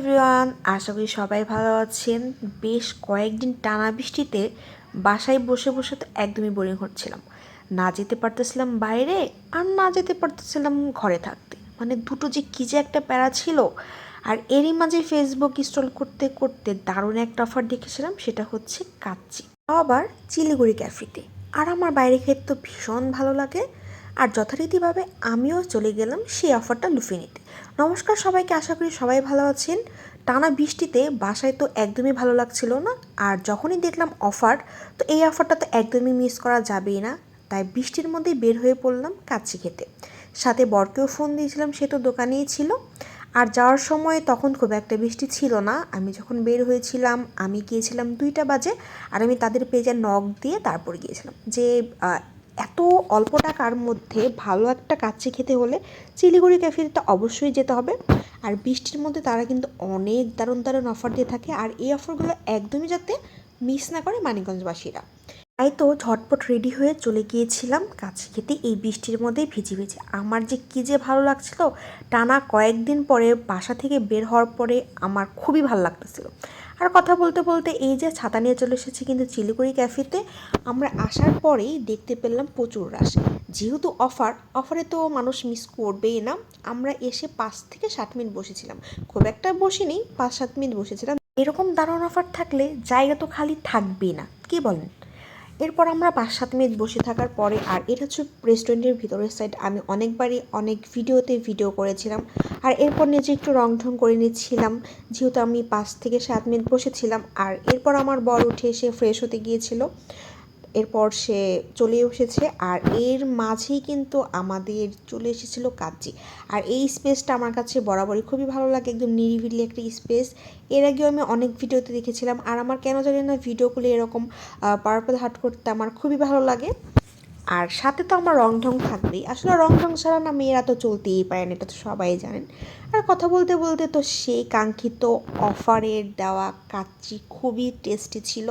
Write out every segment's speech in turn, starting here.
Everyone, আশা করি সবাই ভালো আছেন। বেশ কয়েকদিন টানা বৃষ্টিতে বাসায় বসে বসে তো একদমই বোরিং হচ্ছিলাম। না যেতে পারতেছিলাম বাইরে আর না যেতে পারতেছিলাম ঘরে থাকতে। মানে দুটো যে কী যে একটা প্যারা ছিল। আর এরই মাঝে ফেসবুক ইনস্টল করতে করতে দারুণ একটা অফার দেখেছিলাম, সেটা হচ্ছে কাচ্চি। আবার চিলিগুড়ি ক্যাফেতে আর আমার বাইরে খেতে তো ভীষণ ভালো লাগে। আর যথারীতিভাবে আমিও চলে গেলাম সেই অফারটা লুফে নিতে। নমস্কার সবাইকে, আশা করি সবাই ভালো আছেন। টানা বৃষ্টিতে বাসায় তো একদমই ভালো লাগছিল না, আর যখনই দেখলাম অফার তো এই অফারটা তো একদমই মিস করা যাবেই না। তাই বৃষ্টির মধ্যেই বের হয়ে পড়লাম কাচ্চি খেতে। সাথে বরকেও ফোন দিয়েছিলাম, সে তো দোকানেই ছিল। আর যাওয়ার সময় তখন খুব একটা বৃষ্টি ছিল না। আমি যখন বের হয়েছিলাম, আমি গিয়েছিলাম দুইটা বাজে, আর আমি তাদের পেজে নখ দিয়ে তারপর গিয়েছিলাম। যে এত অল্প টাকার মধ্যে ভালো একটা কাচ্চি খেতে হলে চিলিগুড়ি ক্যাফেতে তো অবশ্যই যেতে হবে। আর বৃষ্টির মধ্যে তারা কিন্তু অনেক দারুণ দারুণ অফার দিয়ে থাকে। আর এই অফারগুলো একদমই যাতে মিস না করে মানিকগঞ্জবাসীরা। তাই তো ঝটপট রেডি হয়ে চলে গিয়েছিলাম। কাছে খেতে এই বৃষ্টির মধ্যেই ভিজে ভিজে। আমার যে কী যে ভালো লাগছিল, টানা কয়েকদিন পরে বাসা থেকে বের হওয়ার পরে আমার খুবই ভালো লাগতেছিল। আর কথা বলতে বলতে এই যে ছাতা নিয়ে চলে এসেছি কিন্তু চিলিগুড়ি ক্যাফেতে, আমরা আসার পরেই দেখতে পেলাম প্রচুর রাশ। যেহেতু অফার, অফারে তো মানুষ মিস করবেই না। আমরা এসে পাঁচ থেকে সাত মিনিট বসেছিলাম। খুব একটা বসিনি, পাঁচ সাত মিনিট বসেছিলাম। এরকম দারুণ অফার থাকলে জায়গা তো খালি থাকবেই না। কি বলেন? এরপর আমরা পাঁচ সাত মিনিট বসে থাকার পরে, আর এটা হচ্ছে রেস্টুরেন্টের ভিতরের সাইড আমি অনেকবারই অনেক ভিডিওতে ভিডিও করেছিলাম। আর এরপর নিজে একটু রং ঢং করে নিচ্ছিলাম, যেহেতু আমি পাঁচ থেকে সাত মিনিট বসেছিলাম। আর এরপর আমার বর উঠে এসে ফ্রেশ হতে গিয়েছিল। এরপর সে চলে এসেছে আর এর মাঝেই কিন্তু আমাদের চলে এসেছিল কাচ্চি আর এই স্পেসটা আমার কাছে বরাবরই খুবই ভালো লাগে, একদম নিরিবিলি একটা স্পেস এর আগেও আমি অনেক ভিডিওতে দেখেছিলাম আর আমার কেন জানি না ভিডিওগুলো এরকম পার্পল হাট করতে আমার খুবই ভালো লাগে। আর সাথে তো আমার রং ঢং থাকবেই। আসলে রং ঢং ছাড়া না মেয়েরা তো চলতেই পারে না, এটা তো সবাই জানেন। আর কথা বলতে বলতে তো সেই কাঙ্ক্ষিত অফারের দেওয়া কাচ্চি খুবই টেস্টি ছিল।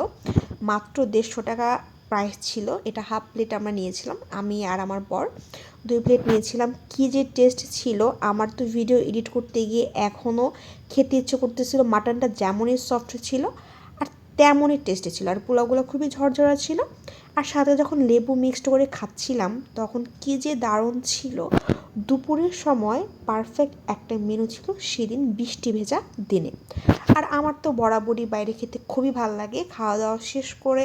মাত্র দেড়শো টাকা প্রাইস ছিল, এটা হাফ প্লেট আমরা নিয়েছিলাম, আমি আর আমার বর। দুই প্লেট নিয়েছিলাম। কী যে টেস্ট ছিল, আমার তো ভিডিও এডিট করতে গিয়ে এখনও খেতে ইচ্ছে করতেছিল মাটনটা যেমনই সফট ছিল তেমনই টেস্টি ছিল। আর পোলাওগুলো খুবই ঝরঝরা ছিল। আর সাথে যখন লেবু মিক্সড করে খাচ্ছিলাম, তখন কী যে দারুণ ছিল। দুপুরের সময় পারফেক্ট একটা মেনু ছিল সেদিন বৃষ্টি ভেজা দিনে। আর আমার তো বরাবরই বাইরে খেতে খুবই ভালো লাগে। খাওয়া দাওয়া শেষ করে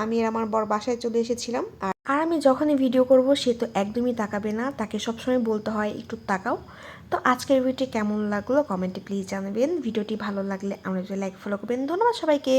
আমি আর আমার বর বাসায় চলে এসেছিলাম। আর আর আমি যখনই ভিডিও করব, সে তো একদমই তাকাবে না। তাকে সবসময় বলতে হয়, একটু তাকাও। তো আজকের ভিডিওটি কেমন লাগল? কমেন্টে প্লিজ জানাবেন। ভিডিওটি ভালো লাগলে আমরা লাইক ফলো করবেন। ধন্যবাদ সবাইকে।